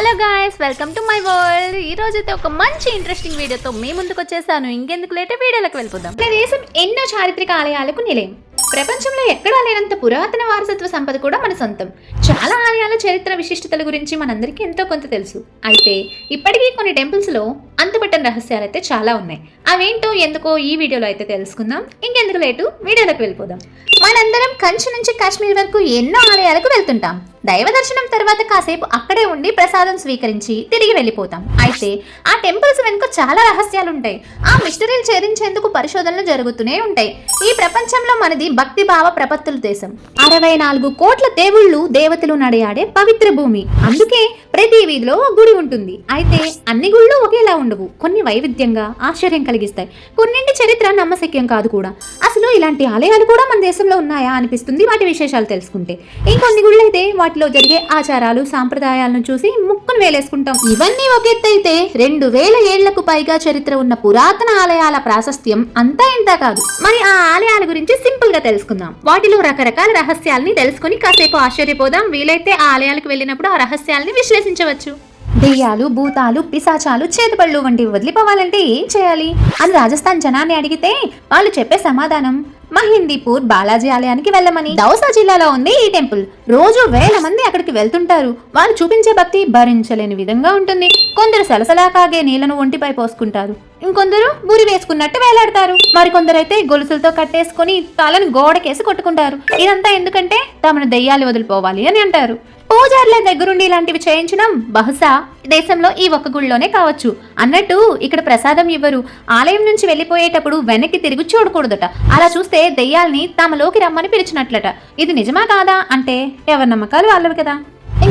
Hello guys welcome to my world ఈ రోజైతే ఒక మంచి ఇంట్రెస్టింగ్ వీడియోతో మీ ముందుకు వచ్చేసాను. ఇంకెందుకు లేటే? వీడియోలకు వెళ్ళిపోదాం. మన దేశం ఎన్నో చారిత్రక ఆలయాలకు నిలయం. ప్రపంచంలో ఎక్కడా లేనంత పురాతన వారసత్వ సంపద కూడా మన సొంతం. చాలా ఆలయాల చరిత్ర విశిష్టతల గురించి మనందరికీ ఎంతో కొంత తెలుసు. అయితే ఇప్పటికీ కొన్ని టెంపుల్స్లో అంతుపట్టని రహస్యాలు అయితే చాలా ఉన్నాయి. అవేంటో ఎందుకో ఈ వీడియోలో అయితే తెలుసుకుందాం. ఇంకెందుకు లేటు? వీడియోలోకి వెళ్ళిపోదాం. మనందరం కంచి నుంచి కాశ్మీర్ వరకు ఎన్నో ఆలయాలకు వెళ్తుంటాం. దైవ దర్శనం తర్వాత కాసేపు అక్కడే ఉండి ప్రసాదం స్వీకరించి తిరిగి వెళ్ళిపోతాం. అయితే ఆ టెంపుల్స్ వెనుక చాలా రహస్యాలు ఉంటాయి ఆ మిస్టరీలు ఛేదించేందుకు పరిశోధనలు జరుగుతూనే ఉంటాయి. ఈ ప్రపంచంలో మనది భక్తి భావ ప్రపత్తుల దేశం. అరవై నాలుగు కోట్ల దేవుళ్ళు దేవతలు నడయాడే పవిత్ర భూమి. అందుకే ప్రతి వీధిలో ఒక గుడి ఉంటుంది. అయితే అన్ని గుళ్ళు ఒకేలా ఉండవు. కొన్ని వైవిధ్యంగా ఆశ్చర్యం కలిగిస్తాయి. కొన్నింటి చరిత్ర నమ్మశక్యం కాదు కూడా. అసలు ఇలాంటి ఆలయాలు కూడా మన దేశంలో ఉన్నాయా అనిపిస్తుంది. వాటి విశేషాలు తెలుసుకుంటే. ఇంకొన్ని గుళ్ళు అయితే వాటిలో జరిగే ఆచారాలు సాంప్రదాయాలను చూసి ముక్కును వేలేసుకుంటాం. ఇవన్నీ ఒక ఎత్తైతే అయితే రెండు వేల ఏళ్ళకు పైగా చరిత్ర ఉన్న పురాతన ఆలయాల ప్రాశస్త్యం అంతా ఇంత కాదు. మరి ఆ ఆలయాల గురించి సింపుల్గా తెలుసుకుందాం. వాటిలో రకరకాల రహస్యాల్ని తెలుసుకొని కాసేపు ఆశ్చర్యపోదాం. వీలైతే ఆ ఆలయాలకు వెళ్ళినప్పుడు ఆ రహస్యాల్ని విశ్లేషించవచ్చు. దెయ్యాలు భూతాలు పిశాచాలు చేతిపళ్ళు వంటివి వదిలిపోవాలంటే ఏం చేయాలి? అని రాజస్థాన్ జనాన్ని అడిగితే వాళ్ళు చెప్పే సమాధానం మహిందీపూర్ బాలాజీ ఆలయానికి వెళ్ళమని. దౌసా జిల్లాలో ఉంది ఈ టెంపుల్ రోజు వేల మంది అక్కడికి వెళ్తుంటారు. వారు చూపించే భక్తి భరించలేని విధంగా ఉంటుంది. కొందరు సలసలా కాగే నీళ్ళను ఒంటిపై పోసుకుంటారు. ఇంకొందరు మురి వేసుకున్నట్టు వేలాడతారు. మరికొందరైతే గొలుసులతో కట్టేసుకుని తలను గోడకేసి కొట్టుకుంటారు. ఇదంతా ఎందుకంటే తమను దెయ్యాలు వదిలిపోవాలి అని అంటారు. పూజార్ల దగ్గరుండి ఇలాంటివి చేయించడం బహుశా దేశంలో ఈ ఒక్క గుళ్ళోనే కావచ్చు. అన్నట్టు ఇక్కడ ప్రసాదం ఇవ్వరు. ఆలయం నుంచి వెళ్ళిపోయేటప్పుడు వెనక్కి తిరిగి చూడకూడదట. అలా చూస్తే దెయ్యాల్ని తమలోకి రమ్మని పిలిచినట్లట. ఇది నిజమా కాదా అంటే ఎవరి నమ్మకాలు వాళ్ళవి కదా.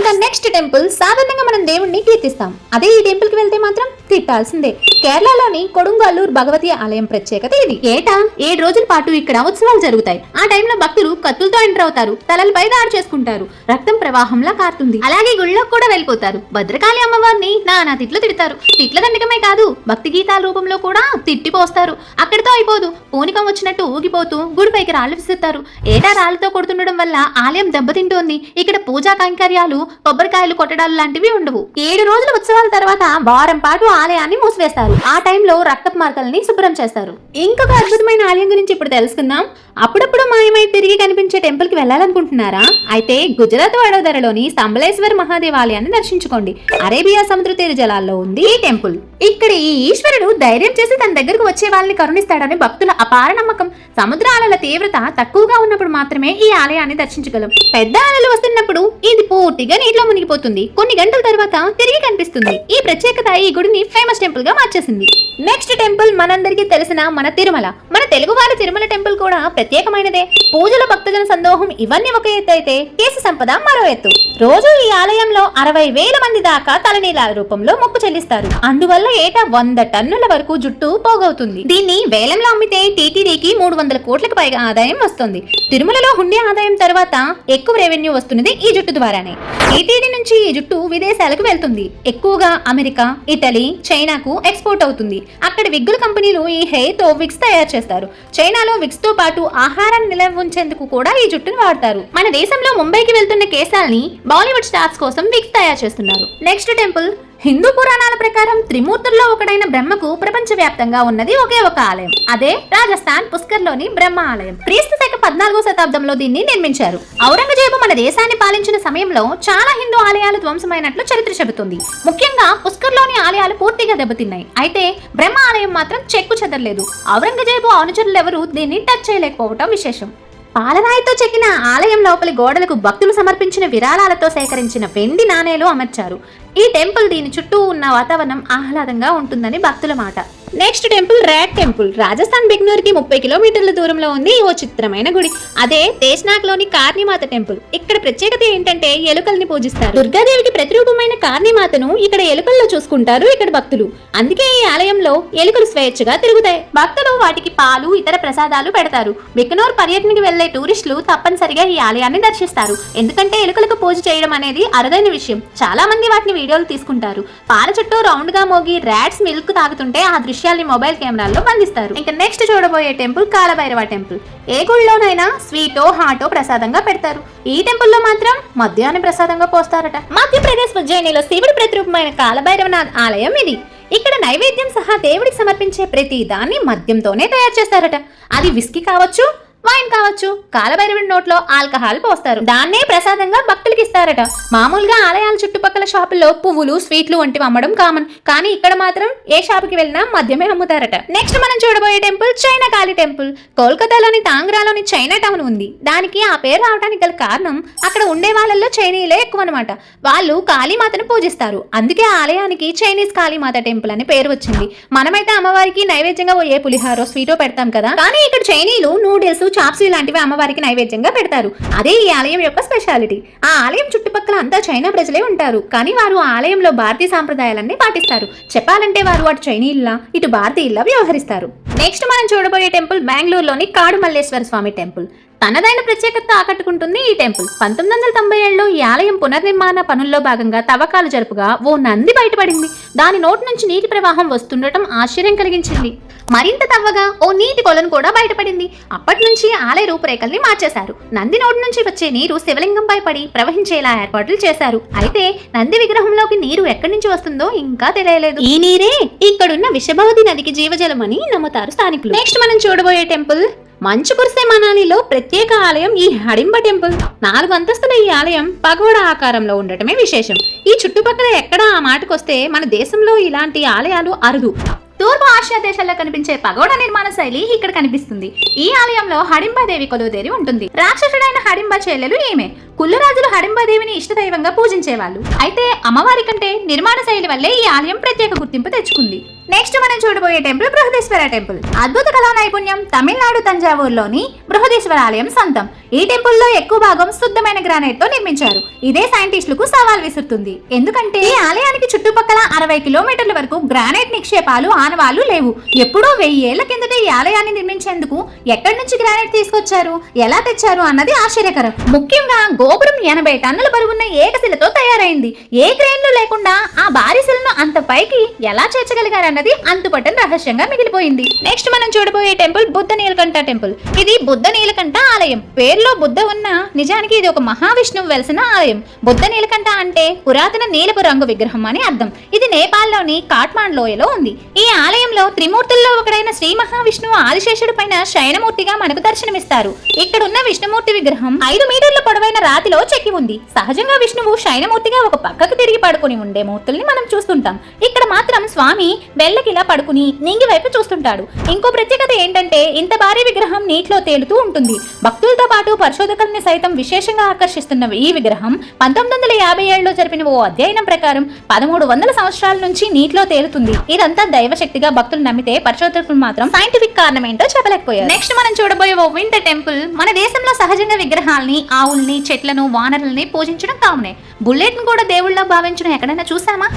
ఇంకా నెక్స్ట్ టెంపుల్ సాధారణంగా మనం దేవుణ్ణి కీర్తిస్తాం అదే ఈ టెంపుల్కి వెళ్తే మాత్రం తిట్టాల్సిందే కేరళలోని కొడుంగల్లూరు భగవతి ఆలయం ప్రత్యేకత ఇది. ఏటా? ఏడు రోజుల పాటు ఇక్కడ ఉత్సవాలు జరుగుతాయి. ఆ టైంలో భక్తులు కత్తులతో ఎంటర్ అవుతారు. తలలపై దాడి చేసుకుంటారు రక్తం ప్రవాహంలా కారుతుంది. అలాగే గుళ్ళో కూడా వెళ్ళిపోతారు. భద్రకాళి అమ్మవారిని నానా తిట్లు తిడతారు. తిట్ల దండకమే కాదు భక్తి గీతాల రూపంలో కూడా తిట్టిపోస్తారు అక్కడితో అయిపోదు. పూనికం వచ్చినట్టు ఊగిపోతూ గుడిపైకి రాళ్ళు విసురుతారు. ఏటా రాళ్ళతో కొడుతుండడం వల్ల ఆలయం దెబ్బతింటోంది. ఇక్కడ పూజా కైంకర్యాలు కొబ్బరికాయలు కొట్టడాలు లాంటివి ఉండవు. ఏడు రోజుల ఉత్సవాల తర్వాత వారం పాటు ఆలయాన్ని మూసివేస్తారు. ఆ టైంలో రక్త మార్కల్ని శుభ్రం చేస్తారు. ఇంకొక అద్భుతమైన ఆలయం గురించి ఇప్పుడు తెలుసుకుందాం. అప్పుడప్పుడు మాయమై తిరిగి కనిపించే టెంపుల్కి వెళ్ళాలనుకుంటున్నారా? అయితే గుజరాత్ వడోదరలోని స్తంభలేశ్వర్ మహాదేవాలయాన్ని దర్శించుకోండి. అరేబియా సముద్ర తీర జలాల్లో ఉంది ఈ టెంపుల్. ఇక్కడ ఈ ఈశ్వరుడు ధైర్యం చేసి తన దగ్గరకు వచ్చే వాళ్ళని కరుణిస్తాడని భక్తుల అపార నమ్మకం. సముద్ర అలల తీవ్రత తక్కువగా ఉన్నప్పుడు మాత్రమే ఈ ఆలయాన్ని దర్శించగలం. పెద్ద అలలు వస్తున్నప్పుడు ఇది పూర్తిగా నీటిలో మునిగిపోతుంది. కొన్ని గంటల తర్వాత తిరిగి కనిపిస్తుంది. ఈ ప్రత్యేకత ఈ గుడిని ఫేమస్ టెంపుల్గా మార్చేసింది. నెక్స్ట్ టెంపుల్ మనందరికీ తెలిసిన మన తిరుమల. మన తెలుగు వారి తిరుమల టెంపుల్ కూడా ప్రత్యేకమైనదే. పూజల భక్తజన సందోహం ఇవన్నీ ఒక ఎత్తు అయితే కేసు సంపద మరో ఎత్తు. రోజు ఈ ఆలయంలో అరవై వేల మంది దాకా తలనీల రూపంలో మొక్కు చెల్లిస్తారు. అందువల్ల ఏటా వంద టన్నుల వరకు జుట్టు పోగవుతుంది. దీన్ని వేలంలో అమ్మితే టీటీడీకి మూడు వందల కోట్లకు పైగా ఆదాయం వస్తుంది. తిరుమలలో హుండీ ఆదాయం తర్వాత ఎక్కువ రెవెన్యూ వస్తున్నది ఈ జుట్టు ద్వారానే. టీటీడీ నుంచి ఈ జుట్టు విదేశాలకు వెళ్తుంది. ఎక్కువగా అమెరికా ఇటలీ చైనాకు ఎక్స్పోర్ట్ అవుతుంది. అక్కడ విగ్గుల కంపెనీలు ఈ హెయిర్తో విక్స్ విగ్స్ తయారు చేస్తారు. చైనాలో విగ్స్తో పాటు ఆహారాన్ని నిల్వ ఉంచేందుకు కూడా ఈ జుట్టును వాడతారు. మన దేశంలో ముంబైకి వెళ్తున్న కేశాల్ని బాలీవుడ్ స్టార్స్ కోసం విగ్స్ తయారు చేస్తున్నారు. నెక్స్ట్ టెంపుల్ హిందూ పురాణాల ప్రకారం త్రిమూర్తుల్లో ఒకడైన బ్రహ్మకు ప్రపంచవ్యాప్తంగా ఉన్నది ఒకే ఒక ఆలయం. అదే రాజస్థాన్ పుష్కర్లోని బ్రహ్మ ఆలయం. క్రీస్తు శక పద్నాలుగో శతాబ్దంలో దీన్ని నిర్మించారు. ఔరంగజేబు మన దేశాన్ని పాలించిన సమయంలో చాలా హిందూ ఆలయాలు ధ్వంసమైనట్లు చరిత్ర చెబుతుంది. ముఖ్యంగా పుష్కర్లోని ఆలయాలు పూర్తిగా దెబ్బతిన్నాయి. అయితే బ్రహ్మ ఆలయం మాత్రం చెక్కు చెదరలేదు. ఔరంగజేబు అనుచరులెవరూ దీన్ని టచ్ చేయలేకపోవటం విశేషం. పాలరాయితో చెక్కిన ఆలయం లోపలి గోడలకు భక్తులు సమర్పించిన విరాళాలతో సేకరించిన వెండి నాణేలు అమర్చారు. ఈ టెంపుల్ దీని చుట్టూ ఉన్న వాతావరణం ఆహ్లాదంగా ఉంటుందని భక్తుల మాట. Next temple rat temple. Rajasthan బిగ్నూర్కి ముప్పై కిలోమీటర్ల దూరంలో ఉంది ఓ చిత్రమైన గుడి. అదే దేశ్నాక్లోని కార్నిమాత టెంపుల్. ఇక్కడ ప్రత్యేకత ఏంటంటే ఎలుకల్ని పూజిస్తారు. దుర్గాదేవికి ప్రతిరూపమైన కార్నిమాతను ఇక్కడ ఎలుకల్లో చూసుకుంటారు ఇక్కడ భక్తులు. అందుకే ఈ ఆలయంలో ఎలుకలు స్వేచ్ఛగా తిరుగుతాయి. భక్తులు వాటికి పాలు ఇతర ప్రసాదాలు పెడతారు. బిగ్నూర్ పర్యటనకి వెళ్ళే టూరిస్టులు తప్పనిసరిగా ఈ ఆలయాన్ని దర్శిస్తారు. ఎందుకంటే ఎలుకలకు పూజ చేయడం అనేది అరుదైన విషయం. చాలా మంది వాటిని వీడియోలు తీసుకుంటారు. పాల చుట్టూ రౌండ్గా మోగి ర్యాట్స్ మిల్క్ తాగుతుంటే ఆ దృశ్యాన్ని దృశ్యాల్ని మొబైల్ కెమెరాల్లో బంధిస్తారు ఇంకా నెక్స్ట్ చూడబోయే టెంపుల్ కాలభైరవ టెంపుల్. ఏ గుళ్ళోనైనా స్వీటో హాటో ప్రసాదంగా పెడతారు. ఈ టెంపుల్లో మాత్రం మద్యాన్ని ప్రసాదంగా పోస్తారట. మధ్యప్రదేశ్ ఉజ్జయినిలో శివుడి ప్రతిరూపమైన కాలభైరవనాథ్ ఆలయం ఇది. ఇక్కడ నైవేద్యం సహా దేవుడికి సమర్పించే ప్రతి దాన్ని మద్యంతోనే తయారు చేస్తారట. అది విస్కీ కావచ్చు వైన్ కావచ్చు. కాలభైరవుడి నోట్లో ఆల్కహాల్ పోస్తారు. దాన్నే ప్రసాదంగా భక్తులకి ఇస్తారట. మామూలుగా ఆలయాల చుట్టుపక్కల షాపుల్లో పువ్వులు స్వీట్లు వంటివి అమ్మడం కామన్ కానీ ఇక్కడ మాత్రం ఏ షాపుకి వెళ్ళినా మద్యమే అమ్ముతారట. నెక్స్ట్ మనం చూడబోయే టెంపుల్ చైనా కాళీ టెంపుల్. కోల్కతాలోని తాంగ్రాలోని చైనా టౌన్ ఉంది. దానికి ఆ పేరు రావడానికి గల కారణం అక్కడ ఉండే వాళ్ళల్లో చైనీయులే ఎక్కువ అనమాట వాళ్ళు కాళీమాతను పూజిస్తారు. అందుకే ఆలయానికి చైనీస్ కాళీమాత టెంపుల్ అని పేరు వచ్చింది. మనమైతే అమ్మవారికి నైవేద్యంగా ఏ పులిహారో స్వీటో పెడతాం కదా. కానీ ఇక్కడ చైనీయులు నూడిల్స్ చాప్స్ ఇలాంటివి అమ్మవారికి నైవేద్యంగా పెడతారు. అదే ఈ ఆలయం యొక్క స్పెషాలిటీ. ఆ ఆలయం చుట్టుపక్కల అంతా చైనా ప్రజలే ఉంటారు. కానీ వారు ఆ ఆలయంలో భారతీయ సాంప్రదాయాలన్నీ పాటిస్తారు. చెప్పాలంటే వారు అటు చైనీయుల్లా ఇటు భారతీయుల్లా వ్యవహరిస్తారు. నెక్స్ట్ మనం చూడబోయే టెంపుల్ బెంగళూరులోని కాడు మల్లేశ్వర స్వామి టెంపుల్. తనదైన ప్రత్యేకత ఆకట్టుకుంటుంది ఈ టెంపుల్. పంతొమ్మిది వందల తొంభై ఏడులో ఈ ఆలయం పునర్నిర్మాణ పనుల్లో భాగంగా తవ్వకాలు జరుపుగా ఓ నంది బయటపడింది. దాని నోటి నుంచి నీటి ప్రవాహం వస్తుండటం ఆశ్చర్యం కలిగించింది. మరింత తవ్వగా ఓ నీటి కొలను కూడా బయటపడింది. అప్పటి నుంచి ఆలయ రూపురేఖల్ని మార్చేశారు. నంది నోటి నుంచి వచ్చే నీరు శివలింగంపై పడి ప్రవహించేలా ఏర్పాట్లు చేశారు. అయితే నంది విగ్రహంలోకి నీరు ఎక్కడి నుంచి వస్తుందో ఇంకా తెలియలేదు. ఈ నీరే ఇక్కడున్న విషభవతి నదికి జీవజలం అని నమ్ముతారు స్థానికులు. నెక్స్ట్ మనం చూడబోయే టెంపుల్ మంచు కురిసే మనాలిలో ప్రత్యేక ఆలయం ఈ హడింబ టెంపుల్. నాలుగు అంతస్తుల ఈ ఆలయం పగోడ ఆకారంలో ఉండటమే విశేషం. ఈ చుట్టుపక్కల ఎక్కడ ఆ మాటకొస్తే మన దేశంలో ఇలాంటి ఆలయాలు అరుదు. తూర్పు ఆసియా దేశాల్లో కనిపించే పగోడ నిర్మాణ శైలి ఇక్కడ కనిపిస్తుంది. ఈ ఆలయంలో హడింబాదేవి కొలువుదేరి ఉంటుంది. రాక్షసుడైన హడింబ చెల్లెలు ఈమె. కుల్లరాజులు హడింబాదేవిని ఇష్టదైవంగా పూజించేవాళ్ళు. అయితే అమ్మవారి కంటే నిర్మాణ శైలి వల్లే ఈ ఆలయం ప్రత్యేక గుర్తింపు తెచ్చుకుంది. నెక్స్ట్ మనం చూడబోయే టెంపుల్ బృహదేశ్వర టెంపుల్. అద్భుత కళా నైపుణ్యం తమిళనాడు తంజావూరులోని బృహదేశ్వర ఆలయం సొంతం. ఈ టెంపుల్లో ఎక్కువ భాగం శుద్ధమైన గ్రానైట్తో నిర్మించారు. ఇదే సైంటిస్టులకు సవాల్ విసురుతుంది. ఎందుకంటే ఈ ఆలయానికి చుట్టుపక్కల అరవై కిలోమీటర్ల వరకు గ్రానైట్ నిక్షేపాలు ఆనవాళ్ళు లేవు. ఎప్పుడో వెయ్యి ఏళ్ళ కిందట ఈ ఆలయాన్ని నిర్మించేందుకు ఎక్కడి నుంచి గ్రానైట్ తీసుకొచ్చారు ఎలా తెచ్చారు అన్నది ఆశ్చర్యకరం. ముఖ్యంగా గోపురం ఎనభై టన్నుల బరువున్న ఏకశిలతో తయారైంది. ఏ క్రేన్లు లేకుండా ఆ భారీ శిలను అంత పైకి ఎలా చేర్చగలిగారన్నది అంతుపట్టని రహస్యంగా మిగిలిపోయింది. నెక్స్ట్ మనం చూడబోయే టెంపుల్ బుద్ధ నీలకంఠ టెంపుల్. ఇది బుద్ధ నీలకంఠ ఆలయం. పేరులో బుద్ధ ఉన్న నిజానికి ఇది ఒక మహావిష్ణువు వెలసిన ఆలయం. బుద్ధ నీలకంఠ అంటే పురాతన నీలపు రంగు విగ్రహం అని అర్థం. ఇది నేపాల్లోని కాట్మాండ్ లోయలో ఉంది. ఈ ఆలయంలో త్రిమూర్తుల్లో ఒకడైన శ్రీ మహావిష్ణువు ఆదిశేషుడు పైన శయనమూర్తిగా మనకు దర్శనమిస్తారు. ఇక్కడ ఉన్న విష్ణుమూర్తి విగ్రహం ఐదు మీటర్ల పొడవైన ఛాతిలో చెక్కి ఉంది. సహజంగా విష్ణువు శయనమూర్తిగా ఒక పక్కకు తిరిగి పడుకుని ఉండే మూర్తుల్ని మనం చూస్తుంటాం. ఇక్కడ మాత్రం స్వామి వెళ్ళకిలా పడుకుని నింగి వైపు చూస్తుంటాడు. ఇంకో ప్రత్యేకత ఏంటంటే ఇంత భారీ విగ్రహం నీటిలో తేలుతూ ఉంటుంది. భక్తులతో పాటు పరిశోధకుల్ని సైతం విశేషంగా ఆకర్షిస్తున్న ఈ విగ్రహం పంతొమ్మిది వందల యాభై ఏడులో జరిపిన ఓ అధ్యయనం ప్రకారం పదమూడు వందల సంవత్సరాల నుంచి నీటిలో తేలుతుంది. ఇదంతా దైవశక్తిగా భక్తులు నమ్మితే పరిశోధకులు మాత్రం సైంటిఫిక్ కారణం ఏంటో చెప్పలేకపోయారు. నెక్స్ట్ మనం చూడబోయే ఓ వింత టెంపుల్ మన దేశంలో సహజంగా విగ్రహాల్ని ఆవుల్ని చెట్లను వానరుల్ని పూజించడం కామనే. బుల్లెట్ను కూడా దేవుళ్ళ భావించడం ఎక్కడైనా చూసామా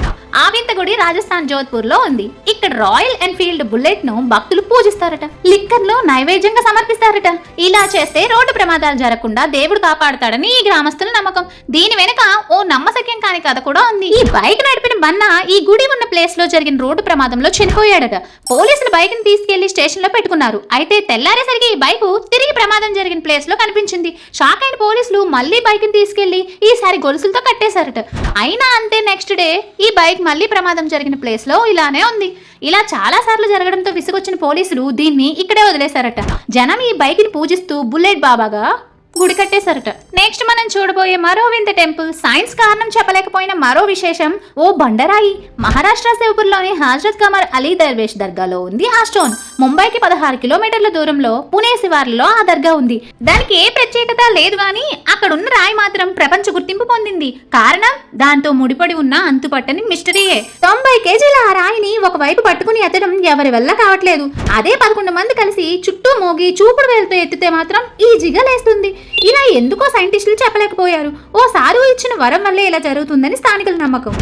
ఆ గుడి రాజస్థాన్ జోధ్పూర్లో ఉంది. ఇక్కడ రాయల్ ఎన్ఫీల్డ్ బుల్లెట్ను భక్తులు పూజిస్తారట. లిక్కర్లో నైవేద్యంగా సమర్పిస్తారట. ఇలా చేస్తే రోడ్డు ప్రమాదాలు జరగకుండా దేవుడు కాపాడతాడని ఈ గ్రామస్తుల నమ్మకం. దీని వెనుక ఓ నమ్మశక్యం కాని కథ కూడా ఉంది. ఈ బైక్ నడిపిన బన్న ఈ గుడి ఉన్న ప్లేస్లో జరిగిన రోడ్డు ప్రమాదంలో చనిపోయాడట. పోలీసులు బైక్ని తీసుకెళ్ళి స్టేషన్లో పెట్టుకున్నారు. అయితే తెల్లారేసరికి ఈ బైక్ తిరిగి ప్రమాదం జరిగిన ప్లేస్లో కనిపించింది. షాక్ అయిన పోలీసులు మళ్ళీ బైక్ని తీసుకెళ్ళి ఈసారి గొలుసులతో కట్టేశారట. అయినా అంతే నెక్స్ట్ డే ఈ బైక్ మళ్ళీ ప్రమాదం జరిగిన ప్లేస్లో ఇలానే ఉంది. ఇలా చాలా సార్లు జరగడంతో విసుగొచ్చిన పోలీసులు దీన్ని ఇక్కడే వదిలేశారట. జనం ఈ బైక్ని పూజిస్తూ బుల్లెట్ బాబాగా గుడి కట్టేశారట. నెక్స్ట్ మనం చూడబోయే మరో వింత టెంపుల్ సైన్స్ కారణం చెప్పలేకపోయిన మరో విశేషం ఓ బండరాయి. మహారాష్ట్ర శివపూర్లోని హాజరత్ కమర్ అలీ దర్వేష్ దర్గాలో ఉంది ఆ స్టోన్. ముంబైకి పదహారు కిలోమీటర్ల దూరంలో పునే శివార్లలో ఆ దర్గా ఉంది. దానికి ఏ ప్రత్యేకత లేదు గాని అక్కడున్న రాయి మాత్రం ప్రపంచ గుర్తింపు పొందింది. కారణం దాంతో ముడిపడి ఉన్న అంతుపట్టని మిస్టరీయే. తొంభై కేజీల ఆ రాయిని ఒకవైపు పట్టుకుని ఎత్తడం ఎవరి వల్ల కావట్లేదు. అదే పదకొండు మంది కలిసి చుట్టూ మోగి చూపుడు వేలుతో ఎత్తితే మాత్రం ఈజీగా లేస్తుంది. ఇలా ఎందుకో సైంటిస్టులు చెప్పలేకపోయారు. ఓసారి ఇచ్చిన వరం వల్లే ఇలా జరుగుతుందని స్థానికుల నమ్మకం.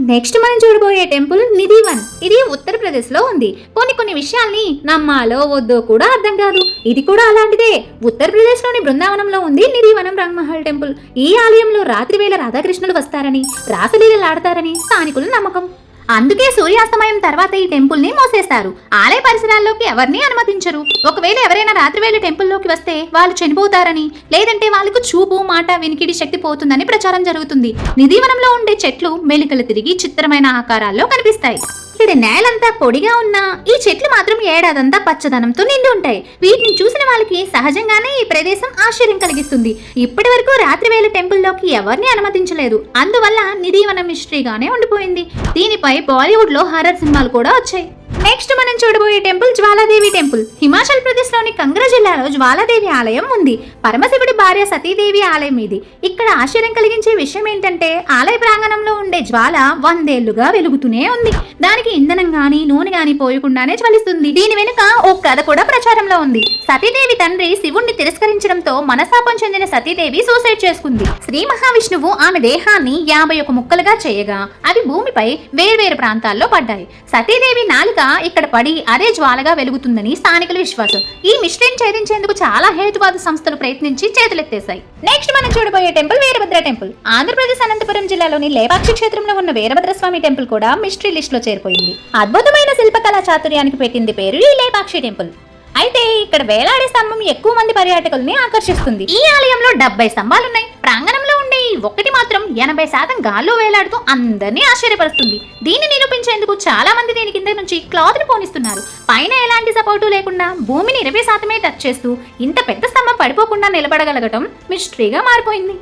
నెక్స్ట్ మనం చూడబోయే టెంపుల్ నిధివన్. ఇది ఉత్తరప్రదేశ్లో ఉంది. కొన్ని కొన్ని విషయాల్ని నమ్మాలో వద్దో కూడా అర్థం కాదు. ఇది కూడా అలాంటిదే. ఉత్తరప్రదేశ్లోని బృందావనంలో ఉంది నిధివనం రంగమహల్ టెంపుల్. ఈ ఆలయంలో రాత్రి వేళ రాధాకృష్ణులు వస్తారని రాసలీలలు ఆడతారని స్థానికుల నమ్మకం. అందుకే సూర్యాస్తమయం తర్వాత ఈ టెంపుల్ని మోసేస్తారు. ఆలయ పరిసరాల్లోకి ఎవరిని అనుమతించరు. ఒకవేళ ఎవరైనా రాత్రి వేళ టెంపుల్లోకి వస్తే వాళ్ళు చనిపోతారని లేదంటే వాళ్ళకు చూపు మాట వినికిడి శక్తి పోతుందని ప్రచారం జరుగుతుంది. నిధివనంలో ఉండే చెట్లు మెలికలు తిరిగి చిత్రమైన ఆకారాల్లో కనిపిస్తాయి. ఇక్కడ నేలంతా పొడిగా ఉన్నా ఈ చెట్లు మాత్రం ఏడాదంతా పచ్చదనంతో నిండి ఉంటాయి. వీటిని చూసిన వాళ్ళకి సహజంగానే ఈ ప్రదేశం ఆశ్చర్యం కలిగిస్తుంది. ఇప్పటి వరకు రాత్రి వేళ టెంపుల్లోకి ఎవరిని అనుమతించలేదు. అందువల్ల నిధివనం మిస్టరీగానే ఉండిపోయింది. దీనిపై బాలీవుడ్లో హర్రర్ సినిమాలు కూడా వచ్చాయి. నెక్స్ట్ మనం చూడబోయే టెంపుల్ జ్వాలాదేవి టెంపుల్. హిమాచల్ ప్రదేశ్లోని కంగ్రా జిల్లాలో జ్వాలాదేవి ఆలయం ఉంది. పరమశివుడి భార్య సతీదేవి ఆలయం ఇది. ఇక్కడ ఆశ్చర్యం కలిగించే విషయం ఏంటంటే ఆలయ ప్రాంగణంలో ఉండే జ్వాల వందేళ్ళుగా వెలుగుతూనే ఉంది. దానికి ఇంధనం గాని నూనె గాని పోయకుండానే జ్వలిస్తుంది. దీని వెనుక ఓ కథ కూడా ప్రచారంలో ఉంది. సతీదేవి తండ్రి శివుణ్ణి తిరస్కరించడంతో మనస్తాపం చెందిన సతీదేవి సూసైడ్ చేసుకుంది. శ్రీ మహావిష్ణువు ఆమె దేహాన్ని యాభై ఒక ముక్కలుగా చేయగా అవి భూమిపై వేర్వేరు ప్రాంతాల్లో పడ్డాయి. సతీదేవి నాలుక ఇక్కడ పడి అదే జ్వాలగా వెలుగుతుందని స్థానికుల విశ్వాసం. ఈ మిస్టరీని ఛేదించేందుకు చాలా హేతువాద సంస్థలు ప్రయత్నించి చేతులెత్తేశాయి. నెక్స్ట్ మనం చూడబోయే టెంపుల్ వీరభద్ర టెంపుల్. ఆంధ్రప్రదేశ్ అనంతపురం జిల్లాలోని లేపాక్షి క్షేత్రంలో ఉన్న వీరభద్ర స్వామి టెంపుల్ కూడా మిస్టరీ లిస్ట్లో చేరిపోయింది. అద్భుతమైన శిల్పకళా చాతుర్యానికి పెట్టింది పేరు ఈ లేపాక్షి టెంపుల్. అయితే ఇక్కడ వేలాడే స్తంభం ఎక్కువ మంది పర్యాటకుల్ని ఆకర్షిస్తుంది. ఈ ఆలయంలో డెబ్బై స్తంభాలున్నాయి. ప్రాంగణం ఒకటి మాత్రం ఎనభై శాతం గాల్లో వేలాడుతూ అందరినీ ఆశ్చర్యపరుస్తుంది. దీన్ని నిరూపించేందుకు చాలా మంది దీని కింద నుంచి క్లాత్ని పోనిస్తున్నారు. పైన ఎలాంటి సపోర్టు లేకుండా భూమిని ఇరవై శాతమే టచ్ చేస్తూ ఇంత పెద్ద స్తంభం పడిపోకుండా నిలబడగలగటం మిస్టరీగా మారిపోయింది.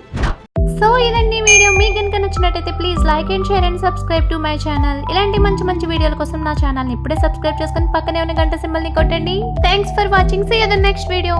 సో ఇదండి వీడియో. మీకు కనుక నచ్చినట్టయితే please like and share and subscribe to my channel ఇలాంటి మంచి మంచి వీడియోల కోసం నా ఛానల్ని ఇప్పుడే సబ్స్క్రైబ్ చేసుకుని పక్కనే ఉన్న గంట సింబల్ని కొట్టండి. Thanks for watching see you the next video